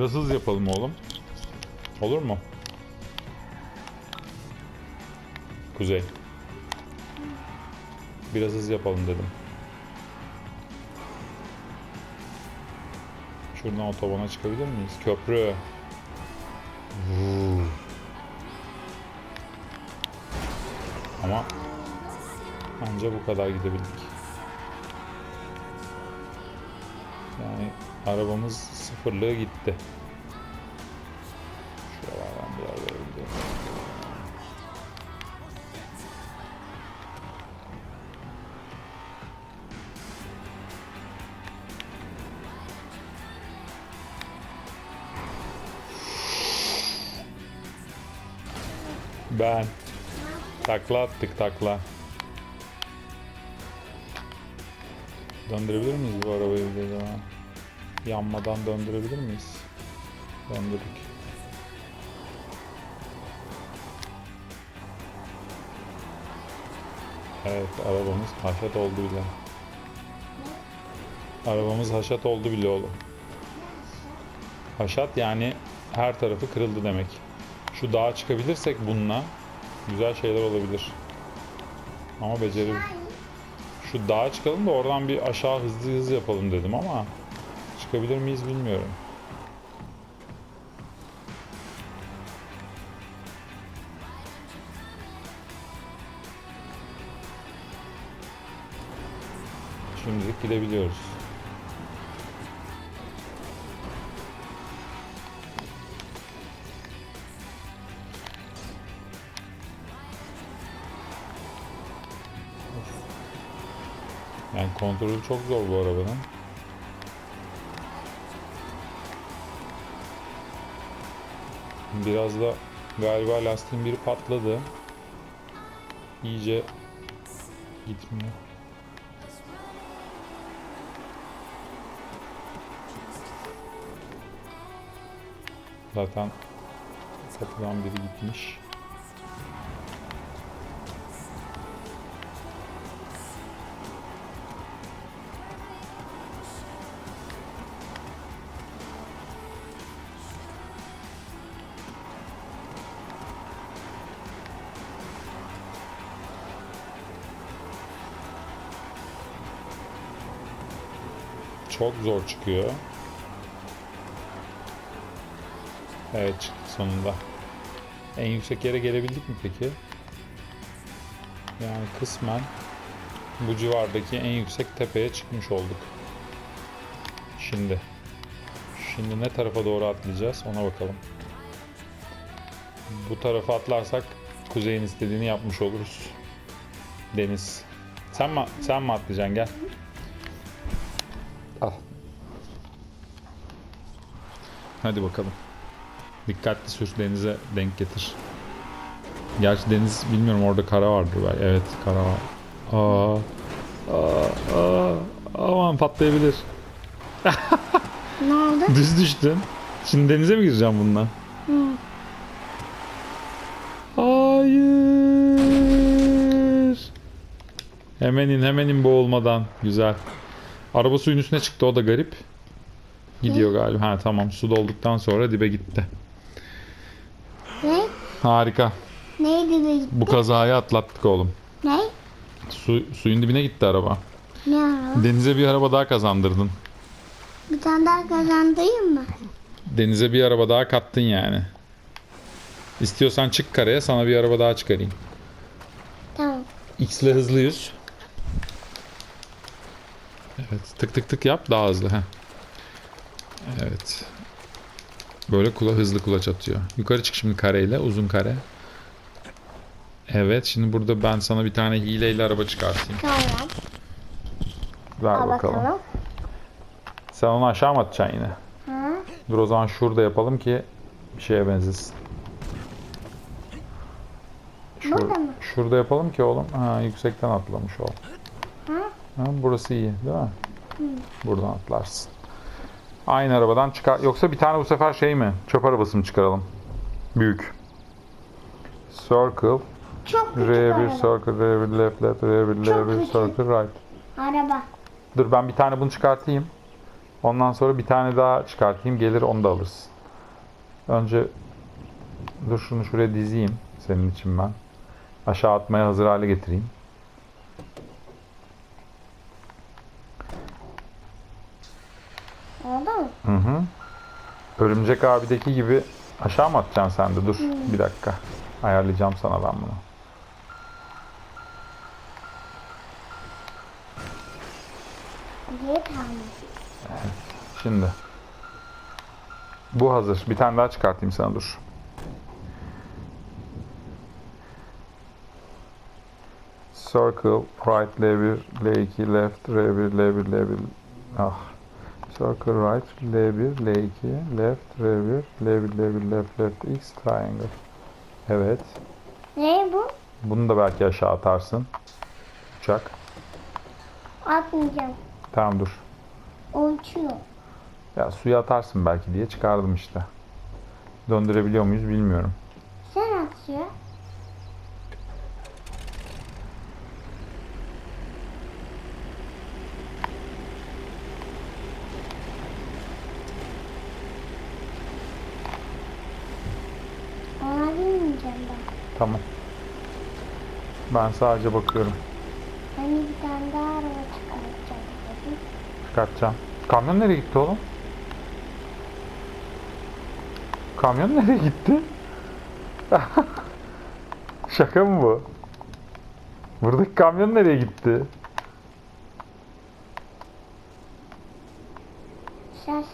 Biraz yapalım oğlum. Olur mu? Kuzey. Biraz hız yapalım dedim. Şuradan otobana çıkabilir miyiz? Köprü. Vuu. Ama anca bu kadar gidebildik. Yani arabamız sıfırlığı gitti. Şuralardan biraz böyle gidelim. Ben. Takla attık takla. Döndürebilir miyiz bu arabayı bir acaba? Yanmadan döndürebilir miyiz? Döndürdük. Evet arabamız haşat oldu bile. Arabamız haşat oldu bile oğlum. Haşat yani her tarafı kırıldı demek. Şu dağa çıkabilirsek bununla güzel şeyler olabilir. Ama beceri şu dağa çıkalım da oradan bir aşağı hızlı hızlı yapalım dedim ama çıkabilir miyiz bilmiyorum. Şimdilik gidebiliyoruz. Yani kontrolü çok zor bu arabanın. Biraz da galiba lastiğin biri patladı. İyice gitmiyor. Zaten satılan biri gitmiş. Çok zor çıkıyor. Evet çıktı sonunda. En yüksek yere gelebildik mi peki? Yani kısmen bu civardaki en yüksek tepeye çıkmış olduk. Şimdi. Şimdi ne tarafa doğru atlayacağız ona bakalım. Bu tarafa atlarsak kuzeyin istediğini yapmış oluruz. Deniz. Sen mi, sen mi atlayacaksın gel. Hadi bakalım. Dikkatli sür denize denk getir. Gerçi deniz bilmiyorum orada kara vardır belki. Evet kara var. Aa, aa, aa, aman patlayabilir. Ne oldu? Düz düştün. Şimdi denize mi gireceğim bununla? Hı. Hayır. Hemen in hemen in boğulmadan. Güzel. Araba suyun üstüne çıktı o da garip. Gidiyor galiba. Ha tamam su dolduktan sonra dibe gitti. Ne? Harika. Neydi de gitti? Bu kazayı atlattık oğlum. Ne? Su, suyun dibine gitti araba. Ne araba? Denize bir araba daha kazandırdın. Bir tane daha kazandırayım mı? Denize bir araba daha kattın yani. İstiyorsan çık karaya sana bir araba daha çıkarayım. Tamam. X ile hızlı yüz. Evet tık tık tık yap daha hızlı. Heh. Evet. Böyle kula hızlı kulaç atıyor. Yukarı çık şimdi kareyle uzun kare. Evet şimdi burada ben sana bir tane hileyle araba çıkartayım. Tamam. Ver Al bakalım. bakalım. Sen onu aşağı mı atacaksın yine? Hı? Dur o zaman şurada yapalım ki bir şeye benzesin. Şur- Burada mı? Şurada yapalım ki oğlum. Ha, yüksekten atlamış ol. Hı? Ha, burası iyi değil mi? Buradan atlarsın. Aynı arabadan çıkar. Yoksa bir tane bu sefer şey mi? Çöp arabası mı çıkaralım? Büyük. Circle. Çok küçük R1 araba. circle, R1 left left, R1 Çok R1 küçük. circle right. Araba. Dur ben bir tane bunu çıkartayım. Ondan sonra bir tane daha çıkartayım. Gelir onu da alırsın. Önce dur şunu şuraya dizeyim senin için ben. Aşağı atmaya hazır hale getireyim. Oldu mu? Hı hı. Örümcek abideki gibi aşağı mı atacaksın sen de? Dur bir dakika. Ayarlayacağım sana ben bunu. Tane. Şimdi. Bu hazır. Bir tane daha çıkartayım sana dur. Circle, right, L1, L2, left, R1, L1, L1, ah. Circle right, L1, L2, left, R1, L1, L1, left, left, X, triangle. Evet. Ne bu? Bunu da belki aşağı atarsın. Uçak. Atmayacağım. Tamam dur. Uçuyor. Ya suya atarsın belki diye çıkardım işte. Döndürebiliyor muyuz bilmiyorum. Sen at suya. Ona bilmeyeceğim ben. Tamam. Ben sadece bakıyorum. Hani bir tane daha araba çıkartacağım dedim. Çıkartacağım. Kamyon nereye gitti oğlum? Kamyon nereye gitti? Şaka mı bu? Buradaki kamyon nereye gitti? Şaş.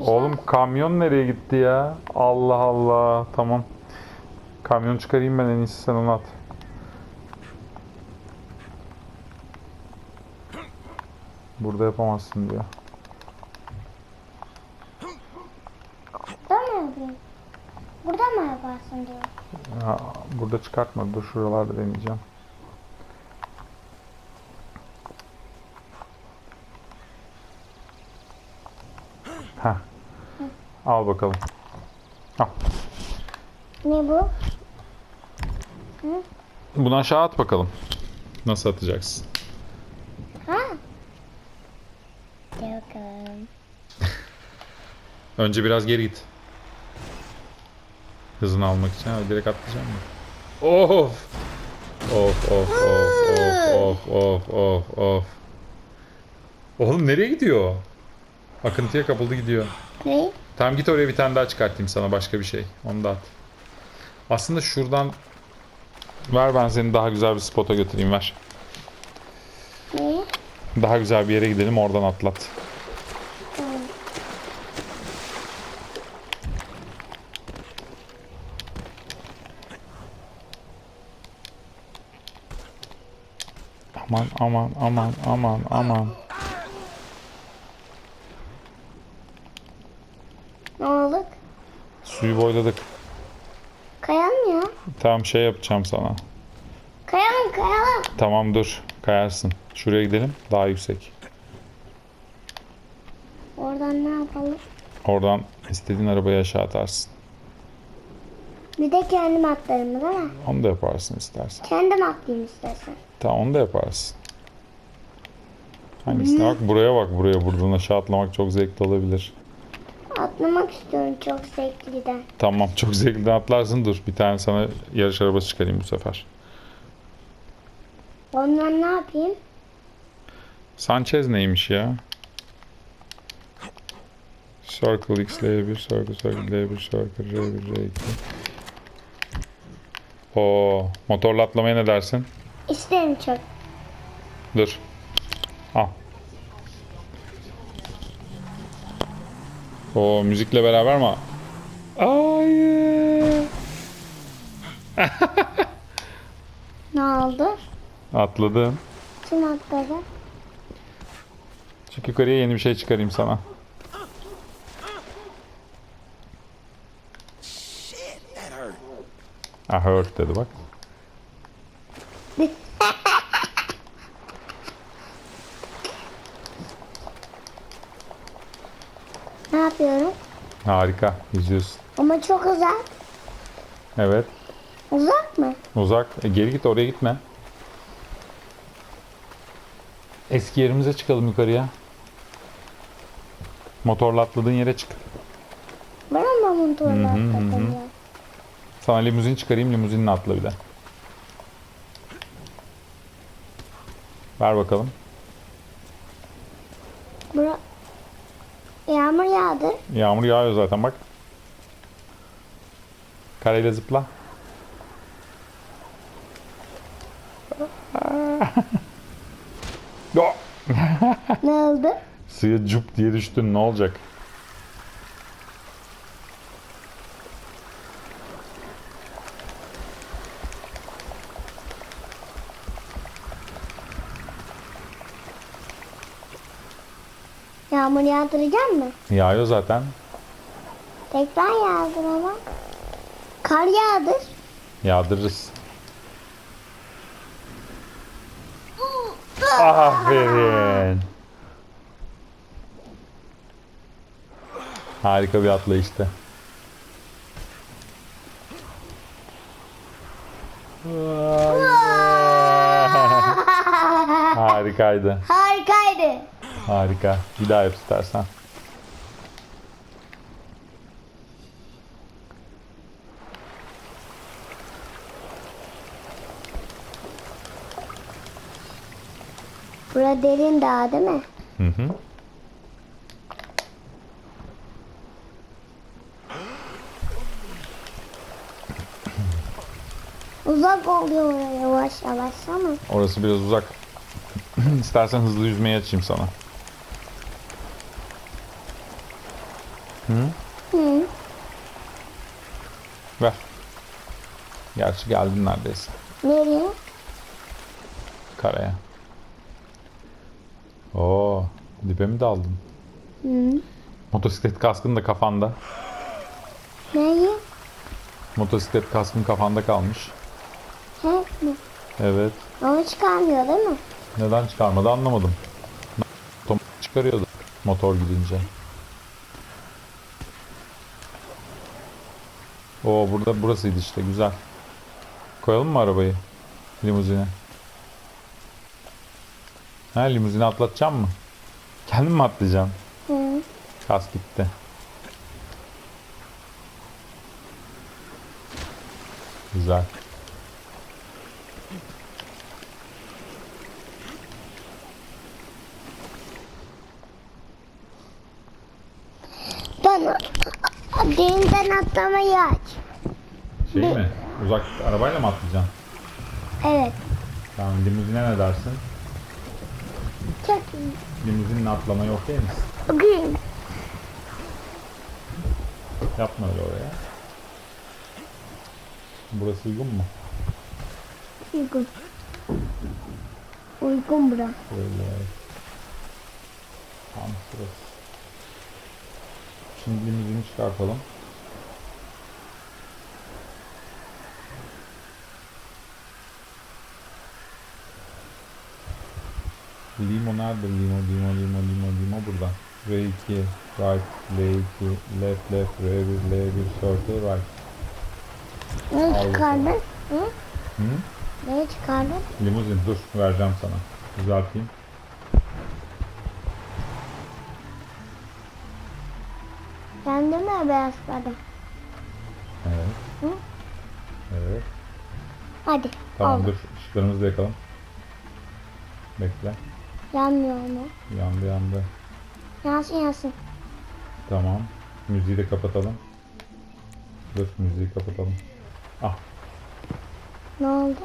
Oğlum kamyon nereye gitti ya? Allah Allah. Tamam. Kamyon çıkarayım ben en iyisi sen onu at. Burada yapamazsın diyor. Burada mı yapayım? Burada mı yaparsın diyor. Ha, burada çıkartma. Dur şuralarda deneyeceğim. Heh. Al bakalım. Al. Ne bu? Bunu aşağı at bakalım. Nasıl atacaksın? Ha? Gel bakalım. Önce biraz geri git. Hızını almak için. Ha, direkt atlayacağım mı? Of! Of of of of of of of of. Oğlum nereye gidiyor? Akıntıya kapıldı gidiyor. Ne? Tamam git oraya bir tane daha çıkartayım sana başka bir şey. Onu da at. Aslında şuradan ver ben seni daha güzel bir spota götüreyim ver. Ne? Daha güzel bir yere gidelim oradan atlat. Aman aman aman aman aman. Ne oldu? Suyu boyladık. Tamam şey yapacağım sana. Kayalım kayalım. Tamam dur kayarsın. Şuraya gidelim daha yüksek. Oradan ne yapalım? Oradan istediğin arabayı aşağı atarsın. Bir de kendim atlarım değil mi? Onu da yaparsın istersen. Kendim atlayayım istersen. Tamam onu da yaparsın. Hangisine bak buraya bak buraya buradan aşağı atlamak çok zevkli olabilir. Atlamak istiyorum çok zevkliden. Tamam çok zevkli atlarsın dur bir tane sana yarış arabası çıkarayım bu sefer. Ondan ne yapayım? Sanchez neymiş ya? Circle X L1, Circle Circle L1, Circle R1, R2. Oo, motorla atlamaya ne dersin? İsterim çok. Dur. Al. O müzikle beraber mi? Hayır. Ne oldu? Atladın. Kim atladı? Çık yukarıya yeni bir şey çıkarayım sana. Ah hurt dedi bak. Ne yapıyorum? Harika. Yüzüyorsun. Ama çok uzak. Evet. Uzak mı? Uzak. E, geri git oraya gitme. Eski yerimize çıkalım yukarıya. Motorla atladığın yere çık. Bana mı motorla Hı hı, hı hı. atladın ya? Sana limuzin çıkarayım limuzinle atla bir de. Ver bakalım. Bura... Yağmur yağdı. Yağmur yağıyor zaten bak. Kareyle zıpla. Ne oldu? Suya cup diye düştün ne olacak? Yağmur yağdıracak mı? Yağıyor zaten. Tekrar yağdır ama. Kar yağdır. Yağdırırız. Aferin. Harika bir atlayıştı. Harikaydı. Harikaydı. Harika. Bir daha yap istersen. Bura derin dağ değil mi? Hı hı. Uzak oluyor oraya yavaş yavaş ama. Orası biraz uzak. İstersen hızlı yüzmeyi açayım sana. Hı. Ver. Gerçi geldin neredeyse. Nereye? Karaya. Oo, dibe mi daldın? Hı. Motosiklet kaskın da kafanda. Neyi? Motosiklet kaskın kafanda kalmış. Hep mi? Evet. Onu çıkarmıyor değil mi? Neden çıkarmadı anlamadım. Çıkarıyordu motor gidince. Oo burada burasıydı işte güzel. Koyalım mı arabayı? Limuzine. Ha limuzine atlatacağım mı? Kendim mi atlayacağım? Hı. Kas gitti. Güzel. Bana denizden atlamayı aç. Şey mi? Uzak arabayla mı atlayacaksın? Evet. Tamam limuzine ne dersin? Çok Limuzinle atlamayı okey misin? Bugün Yapma öyle oraya. Burası uygun mu? uygun. Uygun bura. Böyle. Tam sırası. Şimdi limuzini çıkartalım. Limo nerede? Limo, limo, limo, limo, limo burada. R2, right, L2, left, left, R1, L1, circle, right. Ne çıkardın? Hı? Hı? Ne çıkardın? Limuzin dur vereceğim sana. Düzelteyim. Kendi mi beyazladın? Evet. Hı? Evet. Hadi. Tamam oldu. dur ışıklarımızı da yakalım. Bekle. Yanmıyor mu? Yandı yandı. Yansın yansın. Tamam. Müziği de kapatalım. Dur müziği kapatalım. Ah. Ne oldu?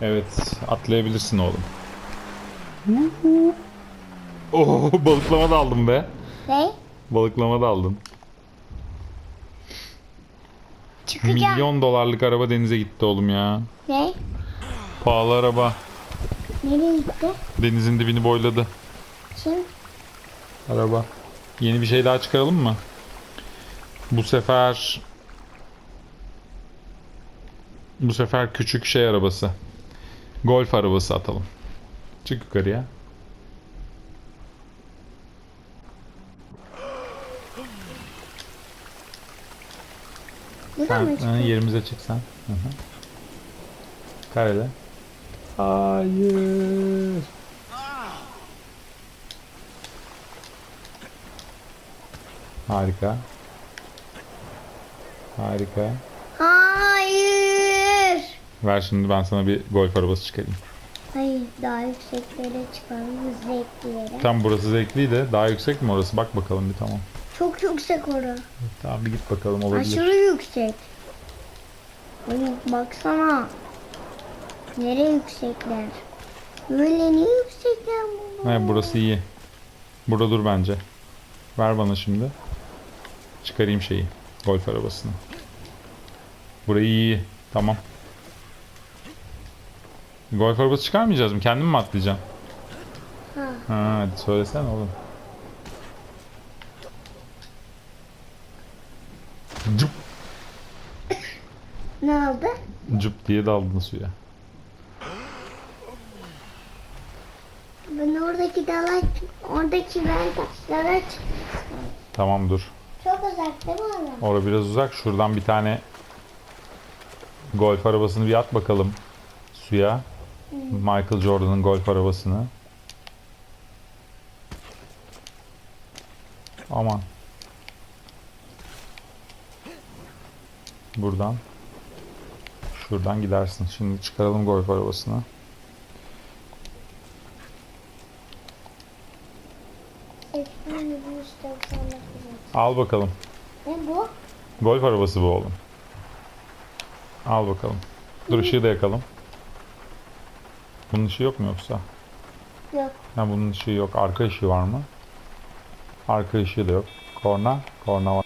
Evet atlayabilirsin oğlum. Oo balıklama da aldım be. Ne? Balıklama da aldın. Çıkacağım. Milyon dolarlık araba denize gitti oğlum ya. Ne? Pahalı araba. Nereye gitti? Denizin dibini boyladı. Kim? Araba. Yeni bir şey daha çıkaralım mı? Bu sefer bu sefer küçük şey arabası. Golf arabası atalım. Çık yukarıya. Buradan mı yerimize çık sen. Hı hı. Karele. Hayır. Harika. Harika. Hayır. Ver şimdi ben sana bir golf arabası çıkarayım. Hayır daha yükseklere çıkalım ekleyerek. Tam burası zevkliydi. Daha yüksek mi orası? Bak bakalım bir tamam. Çok yüksek orası. Tamam bir git bakalım olabilir. Aşırı yüksek. Hayır baksana. Nereye yüksekler? Böyle ne yüksekler bu? Evet burası iyi. Burada dur bence. Ver bana şimdi. Çıkarayım şeyi. Golf arabasını. Burayı iyi. Tamam. Golf arabası çıkarmayacağız mı? Kendim mi atlayacağım? Ha. Ha, hadi söylesene oğlum. Cıp Ne oldu? cıp diye daldın suya. Ben oradaki dala, oradaki ben taşlara çık- Tamam dur. Çok uzak değil mi oradan? Orada biraz uzak. Şuradan bir tane golf arabasını bir at bakalım suya. Michael Jordan'ın golf arabasını. Aman. Buradan. Şuradan gidersin. Şimdi çıkaralım golf arabasını. Ekran 199. Al bakalım. Ne bu? Golf arabası bu oğlum. Al bakalım. Dur ışığı da yakalım. Bunun ışığı yok mu yoksa? Yok. Ha bunun ışığı yok. Arka ışığı var mı? Arka ışığı da yok. Korna. Korna var.